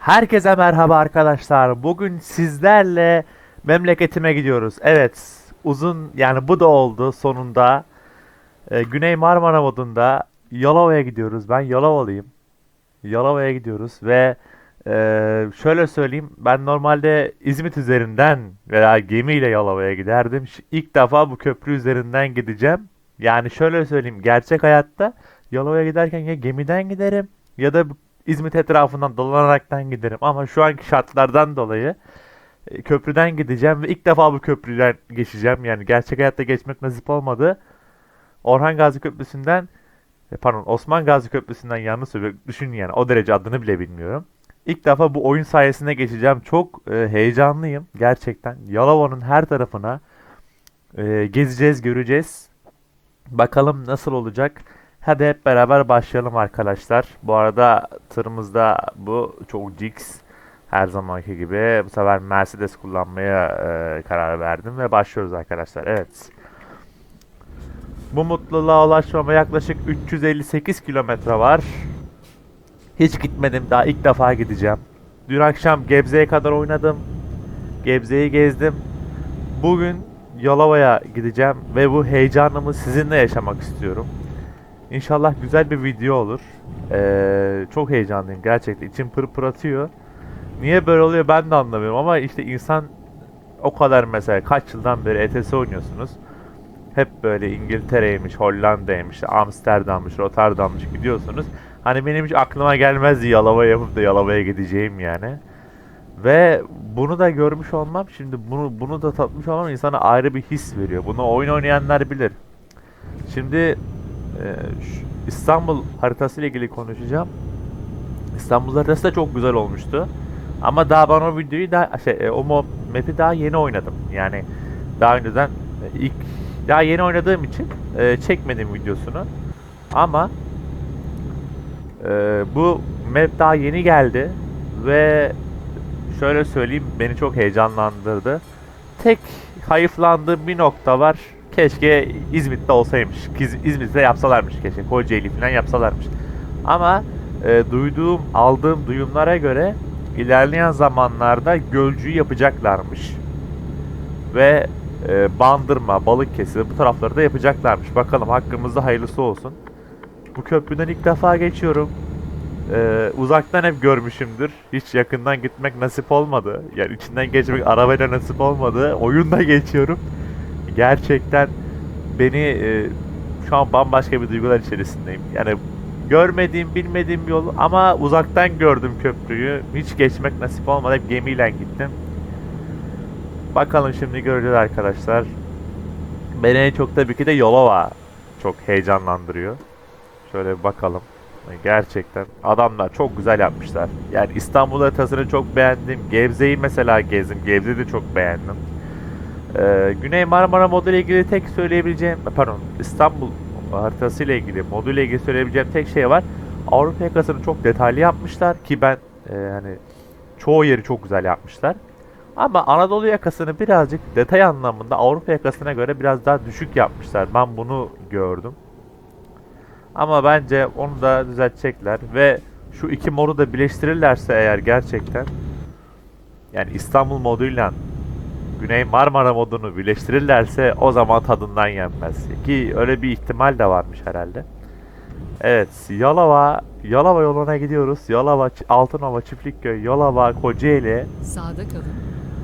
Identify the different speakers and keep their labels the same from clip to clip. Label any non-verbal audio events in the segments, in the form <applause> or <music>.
Speaker 1: Herkese merhaba arkadaşlar. Bugün sizlerle memleketime gidiyoruz. Evet, uzun yani bu da oldu sonunda. Ee, Güney Marmara modunda Yalova'ya gidiyoruz. Ben Yalovalıyım. Yalova'ya gidiyoruz ve e, şöyle söyleyeyim. Ben normalde İzmit üzerinden veya gemiyle Yalova'ya giderdim. Ş- İlk defa bu köprü üzerinden gideceğim. Yani şöyle söyleyeyim. Gerçek hayatta Yalova'ya giderken ya gemiden giderim ya da İzmit etrafından dolanaraktan giderim. Ama şu anki şartlardan dolayı e, köprüden gideceğim ve ilk defa bu köprüden geçeceğim. Yani gerçek hayatta geçmek nasip olmadı. Orhan Gazi Köprüsü'nden e, pardon Osman Gazi Köprüsü'nden yanlış söylüyorum. Düşünün yani o derece adını bile bilmiyorum. İlk defa bu oyun sayesinde geçeceğim. Çok e, heyecanlıyım gerçekten. Yalova'nın her tarafına e, gezeceğiz, göreceğiz. Bakalım nasıl olacak. Hadi hep beraber başlayalım arkadaşlar. Bu arada tırımızda bu çok Jix. Her zamanki gibi bu sefer Mercedes kullanmaya e, karar verdim ve başlıyoruz arkadaşlar. Evet. Bu mutluluğa ulaşmama yaklaşık 358 kilometre var. Hiç gitmedim daha ilk defa gideceğim. Dün akşam Gebze'ye kadar oynadım. Gebze'yi gezdim. Bugün Yalova'ya gideceğim ve bu heyecanımı sizinle yaşamak istiyorum. İnşallah güzel bir video olur. Ee, çok heyecanlıyım gerçekten. İçim pır pır atıyor. Niye böyle oluyor ben de anlamıyorum ama işte insan o kadar mesela kaç yıldan beri ETS oynuyorsunuz. Hep böyle İngiltere'ymiş, Hollanda'ymış, Amsterdam'mış, Rotterdam'mış gidiyorsunuz. Hani benim hiç aklıma gelmezdi Yalova yapıp da Yalova'ya gideceğim yani. Ve bunu da görmüş olmam, şimdi bunu bunu da tatmış olmam insana ayrı bir his veriyor. Bunu oyun oynayanlar bilir. Şimdi İstanbul haritası ile ilgili konuşacağım. İstanbul haritası da çok güzel olmuştu. Ama daha ben o videoyu daha şey e, o map'i daha yeni oynadım. Yani daha önceden e, ilk daha yeni oynadığım için e, çekmedim videosunu. Ama e, bu map daha yeni geldi ve şöyle söyleyeyim beni çok heyecanlandırdı. Tek hayıflandığım bir nokta var. Keşke İzmit'te olsaymış. İz- İzmit'te yapsalarmış keşke. Kocaeli falan yapsalarmış. Ama e, duyduğum, aldığım duyumlara göre ilerleyen zamanlarda Gölcü'yü yapacaklarmış. Ve e, Bandırma, Balıkesir bu tarafları da yapacaklarmış. Bakalım hakkımızda hayırlısı olsun. Bu köprüden ilk defa geçiyorum. Ee, uzaktan hep görmüşümdür. Hiç yakından gitmek nasip olmadı. Yani içinden geçmek arabayla nasip olmadı. Oyunda geçiyorum. Gerçekten beni e, şu an bambaşka bir duygular içerisindeyim. Yani görmediğim, bilmediğim yol ama uzaktan gördüm köprüyü. Hiç geçmek nasip olmadı. Hep gemiyle gittim. Bakalım şimdi göreceğiz arkadaşlar. Beni en çok tabii ki de Yolova çok heyecanlandırıyor. Şöyle bir bakalım. Gerçekten adamlar çok güzel yapmışlar. Yani İstanbul haritasını çok beğendim. Gebze'yi mesela gezdim. Gebze'yi de çok beğendim. Ee, Güney Marmara modu ile ilgili tek söyleyebileceğim, pardon İstanbul haritası ile ilgili modu ile ilgili söyleyebileceğim tek şey var. Avrupa yakasını çok detaylı yapmışlar ki ben e, hani çoğu yeri çok güzel yapmışlar. Ama Anadolu yakasını birazcık detay anlamında Avrupa yakasına göre biraz daha düşük yapmışlar. Ben bunu gördüm. Ama bence onu da düzeltecekler ve şu iki modu da birleştirirlerse eğer gerçekten yani İstanbul moduyla Güney Marmara modunu birleştirirlerse o zaman tadından yenmez. Ki öyle bir ihtimal de varmış herhalde. Evet, Yalova, Yalova yoluna gidiyoruz. Yalova, Altınova, Çiftlikköy, Yalova, Kocaeli.
Speaker 2: Sağda kalın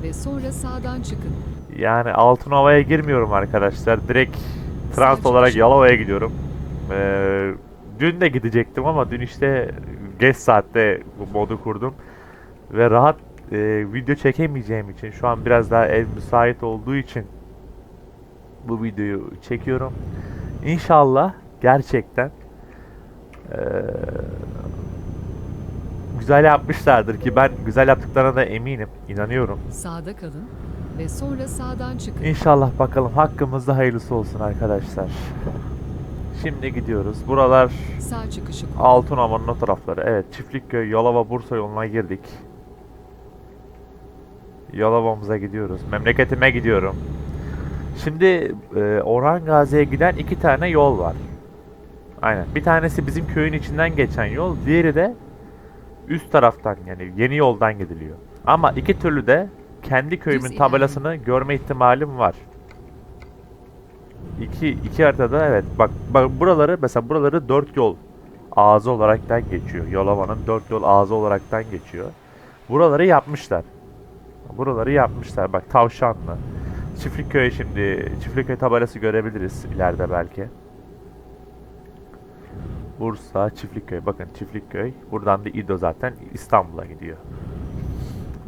Speaker 2: ve sonra sağdan çıkın.
Speaker 1: Yani Altınova'ya girmiyorum arkadaşlar. Direkt trans olarak Yalova'ya gidiyorum. Ee, dün de gidecektim ama dün işte geç saatte modu kurdum. Ve rahat e, video çekemeyeceğim için şu an biraz daha ev müsait olduğu için bu videoyu çekiyorum. İnşallah gerçekten eee, güzel yapmışlardır ki ben güzel yaptıklarına da eminim, inanıyorum.
Speaker 2: Sağda kalın ve sonra sağdan çıkın.
Speaker 1: İnşallah bakalım hakkımızda hayırlısı olsun arkadaşlar. Şimdi gidiyoruz. Buralar
Speaker 2: Sağ çıkışı.
Speaker 1: Altınova'nın o tarafları. Evet Çiftlikköy, Yalova, Bursa yoluna girdik. Yalova'mıza gidiyoruz. Memleketime gidiyorum. Şimdi e, Orhan Gazi'ye giden iki tane yol var. Aynen. Bir tanesi bizim köyün içinden geçen yol. Diğeri de üst taraftan yani yeni yoldan gidiliyor. Ama iki türlü de kendi köyümün tabelasını görme ihtimalim var. İki, iki haritada evet. Bak, bak buraları mesela buraları dört yol ağzı olaraktan geçiyor. Yalova'nın dört yol ağzı olaraktan geçiyor. Buraları yapmışlar. Buraları yapmışlar. Bak Tavşanlı. Çiftlikköy şimdi Çiftlikköy tabelası görebiliriz ileride belki. Bursa, Çiftlikköy. Bakın Çiftlikköy. Buradan da İdo zaten İstanbul'a gidiyor.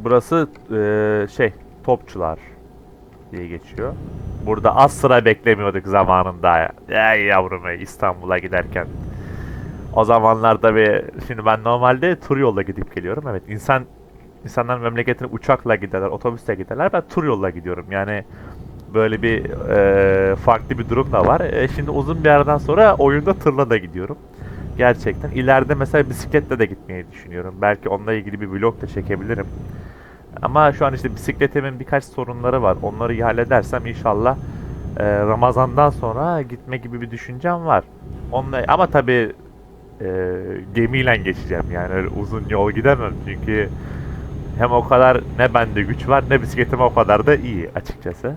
Speaker 1: Burası eee, şey Topçular diye geçiyor. Burada az sıra beklemiyorduk zamanında. Ya yavrum ey, İstanbul'a giderken. O zamanlar tabii şimdi ben normalde tur yolla gidip geliyorum. Evet insan insanlar memleketine uçakla giderler, otobüsle giderler. Ben tur yolla gidiyorum. Yani böyle bir eee, farklı bir durum da var. E, şimdi uzun bir aradan sonra oyunda tırla da gidiyorum. Gerçekten. İleride mesela bisikletle de gitmeyi düşünüyorum. Belki onunla ilgili bir vlog da çekebilirim. Ama şu an işte bisikletimin birkaç sorunları var. Onları iyi halledersem inşallah e, Ramazan'dan sonra gitme gibi bir düşüncem var. Onunla, ama tabii e, gemiyle geçeceğim. Yani öyle uzun yol gidemem. Çünkü hem o kadar ne bende güç var ne bisikletim o kadar da iyi açıkçası.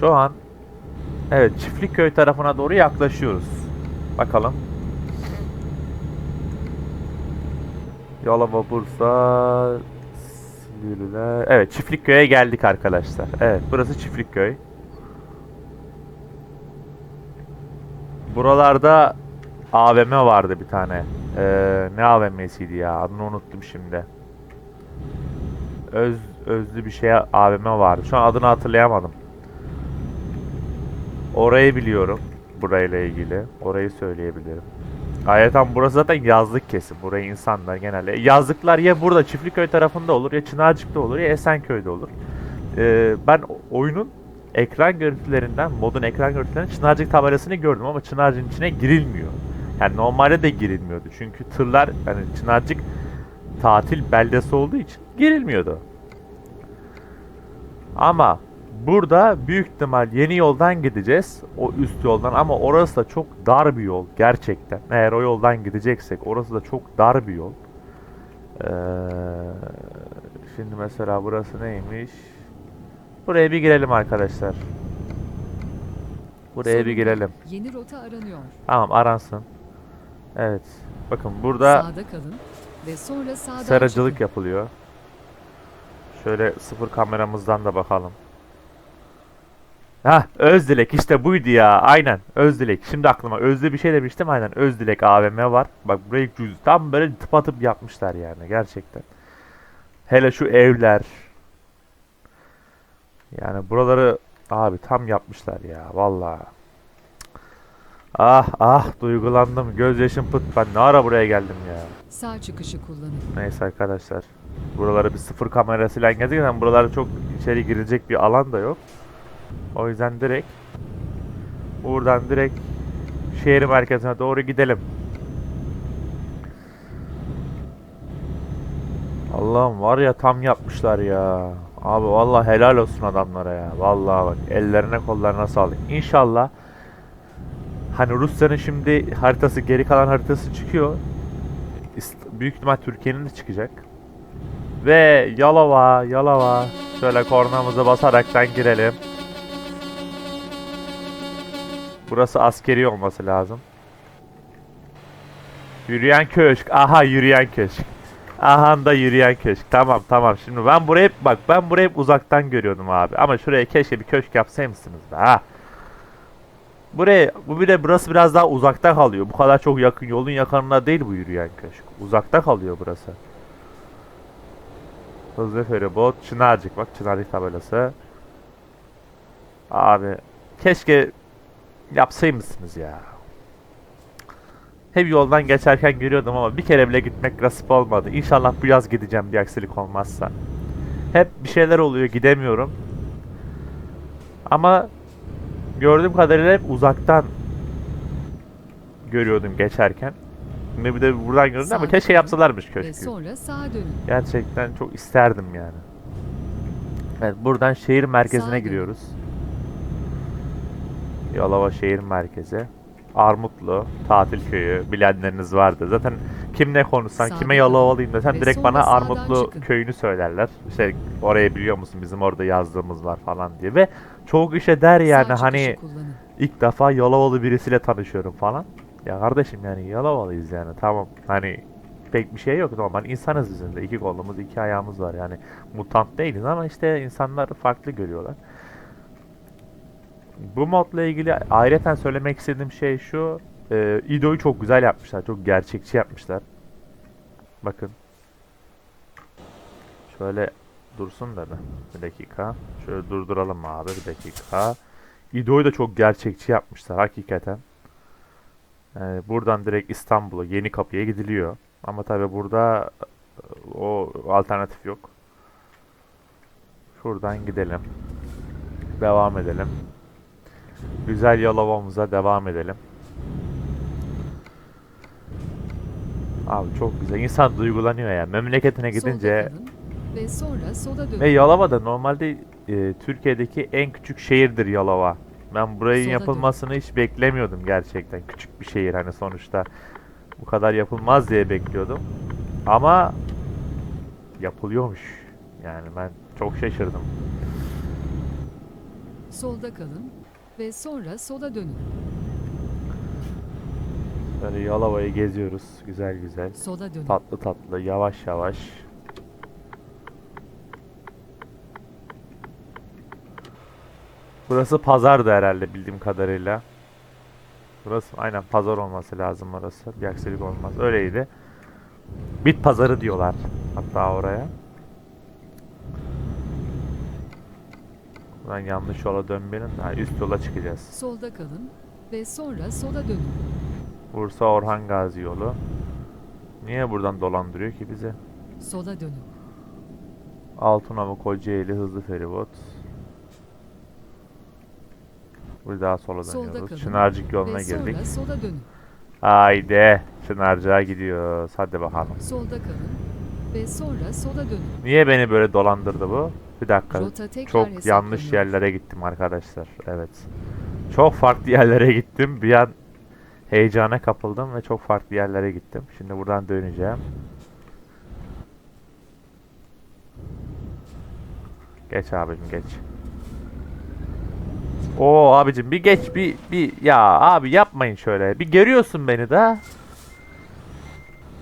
Speaker 1: Şu an evet Çiftlikköy tarafına doğru yaklaşıyoruz. Bakalım. Yalova, Bursa, Silivriler. Evet Çiftlikköy'e geldik arkadaşlar. Evet burası Çiftlikköy. Buralarda AVM vardı bir tane. Ee, ne AVM'siydi ya? Adını unuttum şimdi. Öz özlü bir şey AVM vardı. Şu an adını hatırlayamadım. Orayı biliyorum. Burayla ilgili. Orayı söyleyebilirim. Ayrıca burası zaten yazlık kesim. Burayı insanlar genelde. Yazlıklar ya burada Çiftliköy tarafında olur ya Çınarcık'ta olur ya Esenköy'de olur. Ee, ben oyunun ekran görüntülerinden, modun ekran görüntülerinden Çınarcık tabelasını gördüm ama Çınarcık'ın içine girilmiyor. Yani normalde de girilmiyordu. Çünkü tırlar yani Çınarcık tatil beldesi olduğu için girilmiyordu. Ama burada büyük ihtimal yeni yoldan gideceğiz. O üst yoldan ama orası da çok dar bir yol gerçekten. Eğer o yoldan gideceksek orası da çok dar bir yol. Ee, şimdi mesela burası neymiş? Buraya bir girelim arkadaşlar. Buraya bir girelim.
Speaker 2: Yeni rota aranıyor.
Speaker 1: Tamam aransın. Evet. Bakın burada
Speaker 2: Sağda kalın ve sonra sağdan
Speaker 1: sarıcılık
Speaker 2: çıkın.
Speaker 1: yapılıyor. Şöyle sıfır kameramızdan da bakalım. Hah Özdilek işte buydu ya aynen Özdilek. Şimdi aklıma Özde bir şey demiştim aynen Özdilek AVM var. Bak burayı cüz tam böyle tıpatıp yapmışlar yani gerçekten. Hele şu evler. Yani buraları abi tam yapmışlar ya vallahi. Ah ah duygulandım gözyaşım pıt ben ne ara buraya geldim ya.
Speaker 2: Sağ çıkışı kullanın.
Speaker 1: Neyse arkadaşlar. Buraları bir sıfır kamerasıyla gezdik buralarda çok içeri girecek bir alan da yok. O yüzden direkt buradan direkt şehir merkezine doğru gidelim. Allah'ım var ya tam yapmışlar ya. Abi vallahi helal olsun adamlara ya. Vallahi bak ellerine kollarına sağlık. İnşallah hani Rusya'nın şimdi haritası geri kalan haritası çıkıyor. Büyük ihtimal Türkiye'nin de çıkacak. Ve Yalova, Yalova. Şöyle kornamızı basaraktan girelim. Burası askeri olması lazım. Yürüyen köşk. Aha yürüyen köşk. Aha da yürüyen köşk. Tamam tamam. Şimdi ben burayı bak ben burayı uzaktan görüyordum abi. Ama şuraya keşke bir köşk yapsaymışsınız be ha. Buraya bu bir de burası biraz daha uzakta kalıyor. Bu kadar çok yakın yolun yakınında değil bu yürüyen köşk. Uzakta kalıyor burası. Hızlı feribot Çınarcık bak Çınarcık tabelası. Abi keşke yapsaymışsınız ya. Hep yoldan geçerken görüyordum ama bir kere bile gitmek nasip olmadı. İnşallah bu yaz gideceğim bir aksilik olmazsa. Hep bir şeyler oluyor gidemiyorum. Ama gördüğüm kadarıyla hep uzaktan görüyordum geçerken. Şimdi bir de buradan gördüm ama keşke yapsalarmış köşkü.
Speaker 2: sonra sağa dönün.
Speaker 1: Gerçekten çok isterdim yani. Evet buradan şehir merkezine
Speaker 2: Sağa
Speaker 1: giriyoruz. Yalova şehir merkezi. Armutlu, tatil köyü bilenleriniz vardı. Zaten kimle konuşsan,
Speaker 2: Sağda
Speaker 1: kime
Speaker 2: kalın
Speaker 1: Yalova'lıyım desen
Speaker 2: ve
Speaker 1: direkt bana Armutlu köyünü söylerler. İşte orayı biliyor musun bizim orada yazdığımız var falan diye. Ve çoğu kişi der yani
Speaker 2: Sağ
Speaker 1: hani ilk defa Yalovalı birisiyle tanışıyorum falan. Ya kardeşim yani Yalovalıyız yani tamam hani pek bir şey yok normal insanız bizim de iki kolumuz iki ayağımız var yani mutant değiliz ama işte insanlar farklı görüyorlar. Bu modla ilgili ayrıca söylemek istediğim şey şu e, İdo'yu çok güzel yapmışlar çok gerçekçi yapmışlar. Bakın. Şöyle dursun da bir, bir dakika. Şöyle durduralım abi bir dakika. İdo'yu da çok gerçekçi yapmışlar hakikaten. Yani buradan direkt İstanbul'a yeni kapıya gidiliyor. Ama tabi burada e, o alternatif yok. Şuradan gidelim. Devam edelim. Güzel Yalova'mıza devam edelim. Abi çok güzel. İnsan duygulanıyor ya. Memleketine gidince
Speaker 2: ve sonra sola dönün.
Speaker 1: ve Yalova da normalde e, Türkiye'deki en küçük şehirdir Yalova. Ben burayı
Speaker 2: Sola dön.
Speaker 1: yapılmasını hiç beklemiyordum gerçekten. Küçük bir şehir hani sonuçta bu kadar yapılmaz diye bekliyordum. Ama yapılıyormuş. Yani ben çok şaşırdım.
Speaker 2: Solda kalın ve sonra sola dönün.
Speaker 1: Böyle Yalova'yı geziyoruz güzel güzel.
Speaker 2: Sola dönün.
Speaker 1: Tatlı tatlı yavaş yavaş. Burası pazardı herhalde bildiğim kadarıyla. Burası aynen pazar olması lazım orası. Bir aksilik olmaz. Öyleydi. Bit pazarı diyorlar hatta oraya. Ben yanlış yola dönmeyelim. Ha, üst yola çıkacağız.
Speaker 2: Solda kalın ve sonra sola dönün.
Speaker 1: Bursa Orhan Gazi yolu. Niye buradan dolandırıyor ki bizi?
Speaker 2: Sola dönün.
Speaker 1: Altınova Kocaeli hızlı feribot. Bir daha sola
Speaker 2: Solda
Speaker 1: dönüyoruz.
Speaker 2: kalın
Speaker 1: Çınarcık yoluna
Speaker 2: ve
Speaker 1: girdik.
Speaker 2: sonra sola dönün.
Speaker 1: Haydi. Çınarcık'a gidiyoruz. Hadi bakalım.
Speaker 2: Solda kalın ve sonra sola dönün.
Speaker 1: Niye beni böyle dolandırdı bu? Bir dakika.
Speaker 2: Rota tekrar
Speaker 1: Çok yanlış
Speaker 2: hesaplanıyor.
Speaker 1: yerlere gittim arkadaşlar. Evet. Çok farklı <laughs> yerlere gittim. Bir an heyecana kapıldım ve çok farklı yerlere gittim. Şimdi buradan döneceğim. Geç abicim geç. Oo abicim bir geç bir bir ya abi yapmayın şöyle. Bir görüyorsun beni de.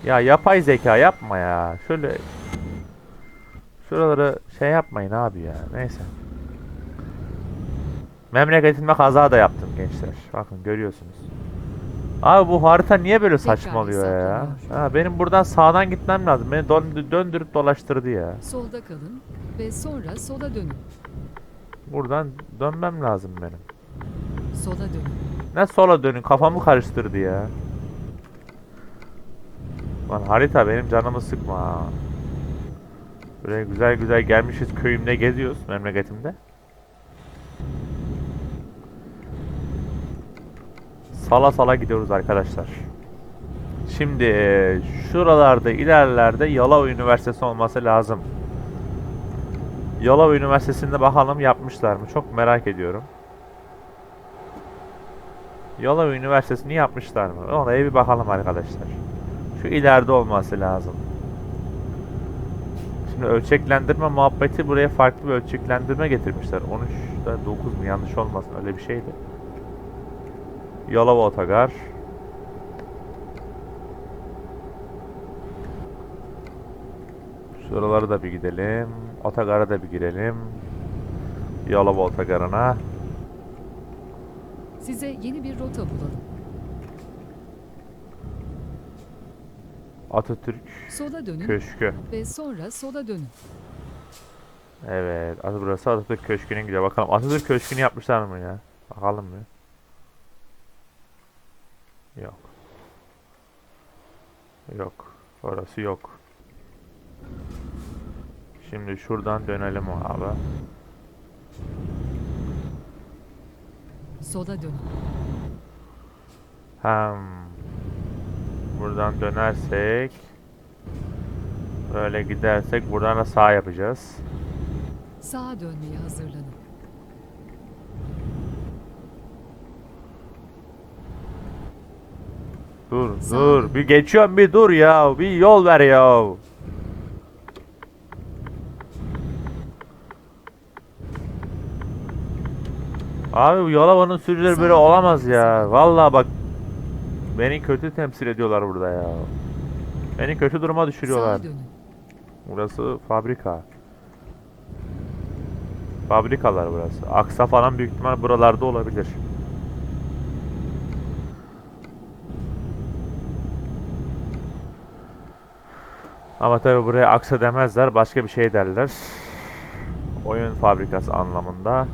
Speaker 1: Ya yapay zeka yapma ya. Şöyle Şuraları şey yapmayın abi ya. Neyse. Memleketime kaza da yaptım gençler. Bakın görüyorsunuz. Abi bu harita niye böyle saçmalıyor ya? Ha, benim buradan sağdan gitmem lazım. Beni dön- döndürüp dolaştırdı ya.
Speaker 2: Solda kalın ve sonra sola dönün.
Speaker 1: Buradan dönmem lazım benim.
Speaker 2: Sola dönün.
Speaker 1: Ne sola dönün kafamı karıştırdı ya. Lan harita benim canımı sıkma ha. Böyle güzel güzel gelmişiz köyümde geziyoruz memleketimde. Sala sala gidiyoruz arkadaşlar. Şimdi e, şuralarda ilerlerde Yalova Üniversitesi olması lazım. Yalova Üniversitesi'nde bakalım yapmışlar mı? Çok merak ediyorum. Yalova Üniversitesi'ni yapmışlar mı? Oraya bir bakalım arkadaşlar. Şu ileride olması lazım. Şimdi ölçeklendirme muhabbeti buraya farklı bir ölçeklendirme getirmişler. 13'te 9 mu yanlış olmasın öyle bir şeydi. Yalova Otogar. Şuraları da bir gidelim. Otogara da bir girelim. Yalova Otogarı'na.
Speaker 2: Size yeni bir rota bulalım.
Speaker 1: Atatürk
Speaker 2: Sola dönün
Speaker 1: Köşkü.
Speaker 2: ve sonra sola dönün.
Speaker 1: Evet. Burası Atatürk Köşkü'ne gidiyor. Bakalım Atatürk Köşkü'nü yapmışlar mı ya? Bakalım mı? Yok. Yok. Orası yok. Şimdi şuradan dönelim abi.
Speaker 2: Sola dönün.
Speaker 1: Hem buradan dönersek böyle gidersek buradan da sağ yapacağız.
Speaker 2: Sağa dönmeye hazırlanın.
Speaker 1: Dur dur. Bir geçiyorum bir dur ya. Bir yol ver ya. Abi bu Yalova'nın sürücüleri böyle
Speaker 2: ol.
Speaker 1: olamaz ya. Vallahi bak. Beni kötü temsil ediyorlar burada ya. Beni kötü duruma düşürüyorlar. Burası fabrika. Fabrikalar burası. Aksa falan büyük ihtimal buralarda olabilir. Ama tabi buraya aksa demezler. Başka bir şey derler. Oyun fabrikası anlamında.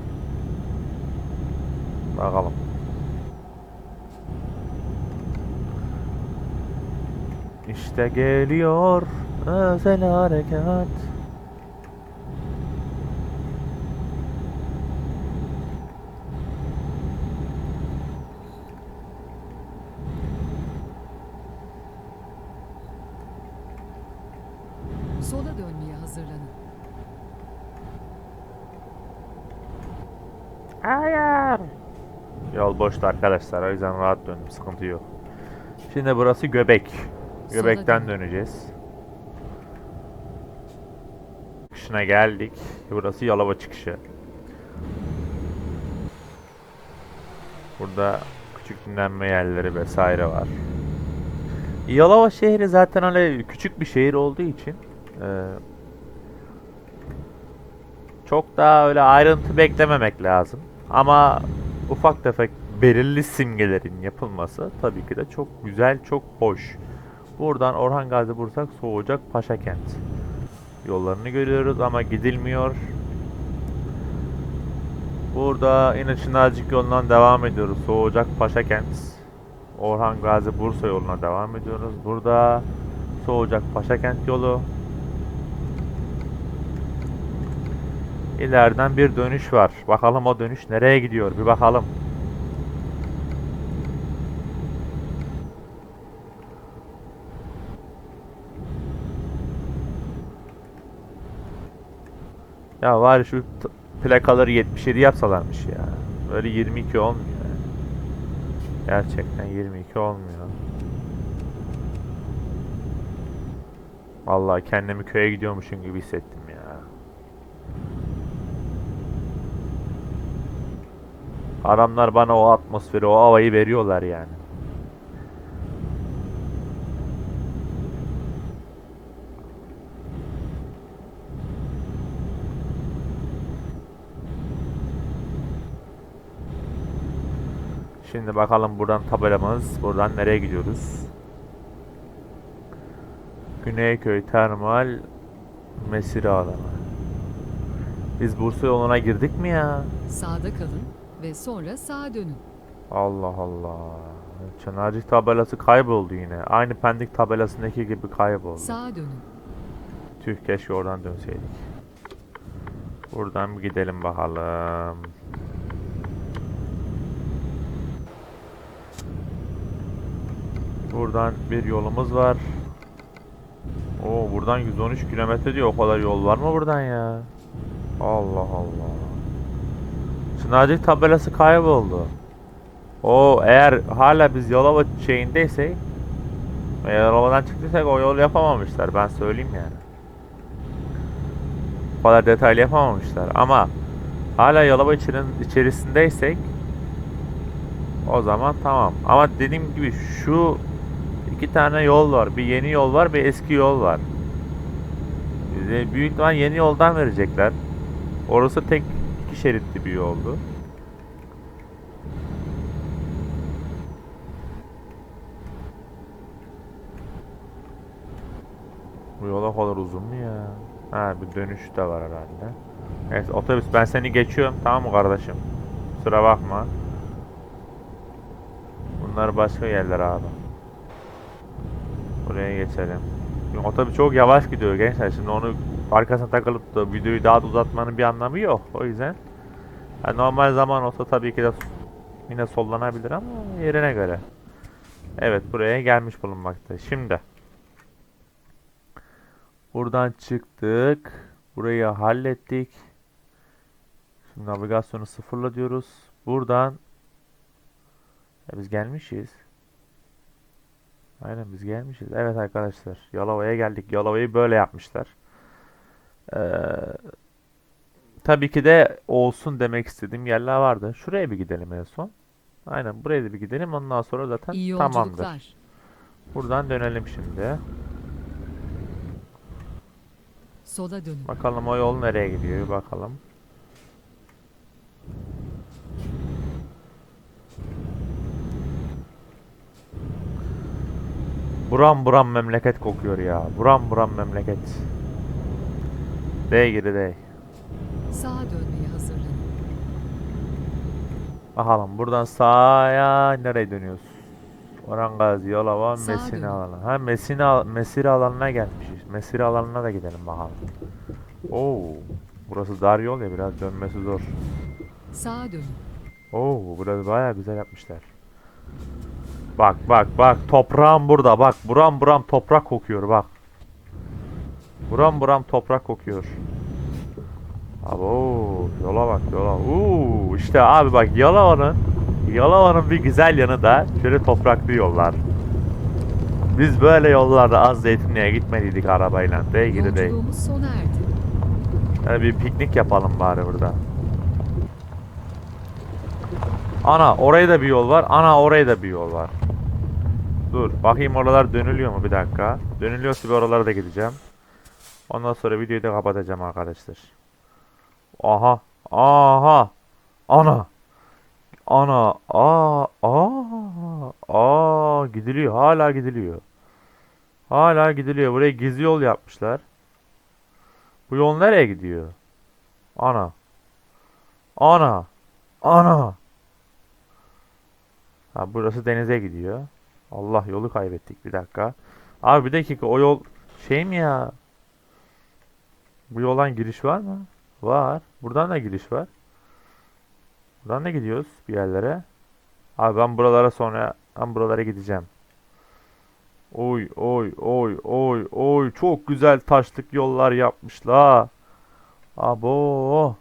Speaker 1: Bakalım. İşte geliyor özel harekat.
Speaker 2: Sola dönmeye hazırlanın.
Speaker 1: Hayır. Boştu arkadaşlar. O yüzden rahat döndüm. Sıkıntı yok. Şimdi burası Göbek. Göbekten
Speaker 2: dön.
Speaker 1: döneceğiz. Çıkışına geldik. Burası Yalova çıkışı. Burada küçük dinlenme yerleri vesaire var. Yalova şehri zaten hani küçük bir şehir olduğu için eee, çok daha öyle ayrıntı beklememek lazım. Ama ufak tefek belirli simgelerin yapılması tabii ki de çok güzel, çok hoş. Buradan Orhan Gazi Bursak Soğucak Paşakent yollarını görüyoruz ama gidilmiyor. Burada yine Çınarcık yolundan devam ediyoruz. Soğucak Paşakent. Orhan Gazi Bursa yoluna devam ediyoruz. Burada Soğucak Paşakent yolu. İleriden bir dönüş var. Bakalım o dönüş nereye gidiyor? Bir bakalım. Ya var şu plakaları 77 yapsalarmış ya. Böyle 22 olmuyor. Gerçekten 22 olmuyor. Vallahi kendimi köye gidiyormuşum gibi hissettim ya. Adamlar bana o atmosferi, o havayı veriyorlar yani. Şimdi bakalım buradan tabelamız, buradan nereye gidiyoruz? Güneyköy Termal Mesire alanı. Biz Bursa yoluna girdik mi ya?
Speaker 2: Sağda kalın ve sonra sağa dönün.
Speaker 1: Allah Allah. Çınarcık tabelası kayboldu yine. Aynı Pendik tabelasındaki gibi kayboldu.
Speaker 2: Sağa dönün.
Speaker 1: Tüh keşke oradan dönseydik. Buradan bir gidelim bakalım. Buradan bir yolumuz var. Oo buradan 113 kilometre diyor. O kadar yol var mı buradan ya? Allah Allah. Çınarcık tabelası kayboldu. O eğer hala biz Yalova şeyindeysek ve Yalova'dan çıktıysak o yolu yapamamışlar. Ben söyleyeyim yani. O kadar detaylı yapamamışlar. Ama hala Yalova içinin içerisindeysek o zaman tamam. Ama dediğim gibi şu iki tane yol var. Bir yeni yol var, bir eski yol var. Bize büyük ihtimal yeni yoldan verecekler. Orası tek iki şeritli bir yoldu. Bu yol o kadar uzun mu ya? Ha bir dönüş de var herhalde. Neyse otobüs ben seni geçiyorum tamam mı kardeşim? Kusura bakma. Bunlar başka yerler abi. Buraya geçelim. Şimdi otobüs çok yavaş gidiyor gençler. Şimdi onu arkasına takılıp da videoyu daha da uzatmanın bir anlamı yok. O yüzden ha, normal zaman olsa tabii ki de yine sollanabilir ama yerine göre. Evet buraya gelmiş bulunmakta. Şimdi buradan çıktık. Burayı hallettik. Şimdi navigasyonu sıfırla diyoruz. Buradan ya biz gelmişiz. Aynen biz gelmişiz. Evet arkadaşlar. Yalova'ya geldik. Yalova'yı böyle yapmışlar. Ee, tabii ki de olsun demek istediğim yerler vardı. Şuraya bir gidelim en son. Aynen buraya da bir gidelim. Ondan sonra zaten
Speaker 2: İyi
Speaker 1: tamamdır. Buradan dönelim şimdi.
Speaker 2: Sola dönün.
Speaker 1: Bakalım o yol nereye gidiyor bakalım. Buram buram memleket kokuyor ya. Buram buram memleket. Dey gidi dey.
Speaker 2: Sağa dönmeye hazırlanın.
Speaker 1: Bakalım buradan sağa nereye dönüyoruz? Orhangazi, Yalova,
Speaker 2: Sağa
Speaker 1: Mesine
Speaker 2: dönün.
Speaker 1: alanı. Ha Mesine, Mesire alanına gelmişiz. Mesire alanına da gidelim bakalım. Oo, burası dar yol ya biraz dönmesi zor.
Speaker 2: Sağa dönün.
Speaker 1: Oo, burası bayağı güzel yapmışlar. Bak bak bak toprağım burada bak buram buram toprak kokuyor bak. Buram buram toprak kokuyor. Abo yola bak yola. Uuu işte abi bak Yalova'nın Yalova'nın bir güzel yanı da şöyle topraklı yollar. Biz böyle yollarda az zeytinliğe gitmediydik arabayla. Değil gidi değil. Hadi bir piknik yapalım bari burada. Ana oraya da bir yol var. Ana oraya da bir yol var. Dur bakayım oralar dönülüyor mu bir dakika. Dönülüyorsa bir oralara da gideceğim. Ondan sonra videoyu da kapatacağım arkadaşlar. Aha. Aha. Ana. Ana. Aa. Aa. Aa. Gidiliyor. Hala gidiliyor. Hala gidiliyor. Buraya gizli yol yapmışlar. Bu yol nereye gidiyor? Ana. Ana. Ana. Ha burası denize gidiyor. Allah yolu kaybettik bir dakika. Abi bir dakika o yol şey mi ya? Bu yoldan giriş var mı? Var. Buradan da giriş var. Buradan da gidiyoruz bir yerlere. Abi ben buralara sonra ben buralara gideceğim. Oy oy oy oy oy çok güzel taşlık yollar yapmışlar. Abo.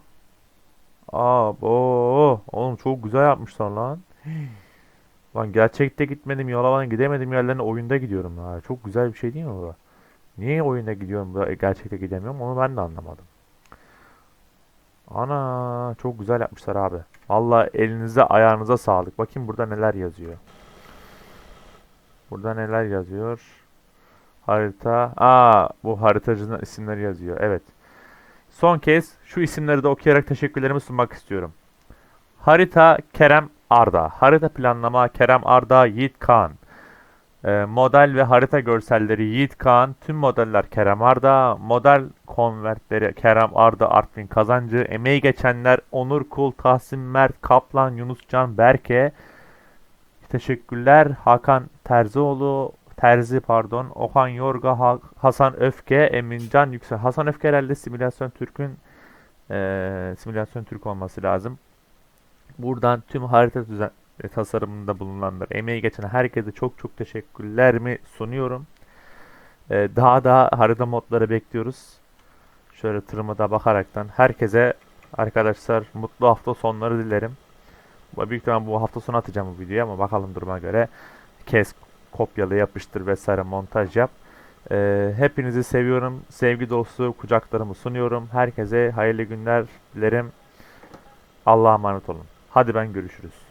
Speaker 1: Abo. Oğlum çok güzel yapmışlar lan. Lan gerçekte gitmedim Yalova'nın gidemedim yerlerine oyunda gidiyorum ha. Çok güzel bir şey değil mi bu? Niye oyunda gidiyorum da gerçekte gidemiyorum onu ben de anlamadım. Ana çok güzel yapmışlar abi. Vallahi elinize ayağınıza sağlık. Bakayım burada neler yazıyor. Burada neler yazıyor? Harita. Aa, bu haritacının isimleri yazıyor. Evet. Son kez şu isimleri de okuyarak teşekkürlerimi sunmak istiyorum. Harita Kerem Arda. Harita planlama Kerem Arda Yiğit Kaan. Ee, model ve harita görselleri Yiğit Kaan. Tüm modeller Kerem Arda. Model konvertleri Kerem Arda Artvin Kazancı. Emeği geçenler Onur Kul, Tahsin Mert, Kaplan, Yunuscan Berke. Teşekkürler Hakan Terzioğlu, Terzi pardon, Okan Yorga, Ha- Hasan Öfke, Emincan Yüksel. Hasan Öfke herhalde Simülasyon Türk'ün eee, Simülasyon Türk olması lazım. Buradan tüm harita düzen e, tasarımında bulunanlar, emeği geçen herkese çok çok teşekkürlerimi sunuyorum. Eee, daha da harita modları bekliyoruz. Şöyle tırıma da bakaraktan herkese arkadaşlar mutlu hafta sonları dilerim. Büyük ihtimal bu hafta sonu atacağım bu videoyu ama bakalım duruma göre kes, kopyala, yapıştır vesaire montaj yap. Ee, hepinizi seviyorum. Sevgi dolusu kucaklarımı sunuyorum. Herkese hayırlı günler dilerim. Allah'a emanet olun. Hadi ben görüşürüz.